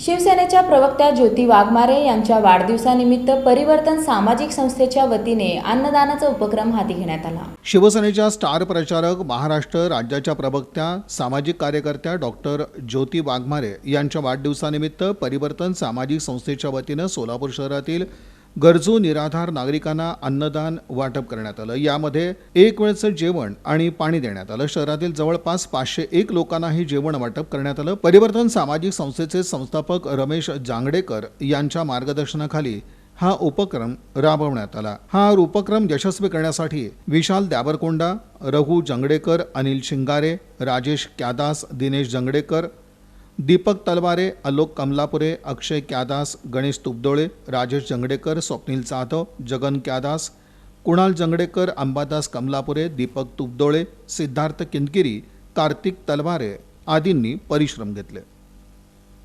शिवसेनेच्या प्रवक्त्या ज्योती वाघमारे यांच्या वाढदिवसानिमित्त परिवर्तन सामाजिक संस्थेच्या वतीने अन्नदानाचा उपक्रम हाती घेण्यात आला. शिवसेनेच्या स्टार प्रचारक महाराष्ट्र राज्याच्या प्रवक्त्या सामाजिक कार्यकर्त्या डॉक्टर ज्योती वाघमारे यांच्या वाढदिवसानिमित्त परिवर्तन सामाजिक संस्थेच्या वतीनं सोलापूर शहरातील गरजू निराधार नागरिकांना अन्नदान वाटप करण्यात आलं. यामध्ये एक वेळचं जेवण आणि पाणी देण्यात आलं. शहरातील जवळपास पाचशे एक लोकांनाही जेवण वाटप करण्यात आलं. परिवर्तन सामाजिक संस्थेचे संस्थापक रमेश जांगडेकर यांच्या मार्गदर्शनाखाली हा उपक्रम राबवण्यात आला. हा उपक्रम यशस्वी करण्यासाठी विशाल द्याबरकोंडा रघु जंगडेकर अनिल शिंगारे राजेश क्यादास दिनेश जंगडेकर दीपक तलवारे अलोक कमलापुरे अक्षय क्यादास गणेश तुपदोळे राजेश जंगडेकर स्वप्नील जाधव जगन क्यादास कुणाल जंगडेकर अंबादास कमलापुरे दीपक तुपदोळे सिद्धार्थ किनकिरी कार्तिक तलवारे आदींनी परिश्रम घेतले.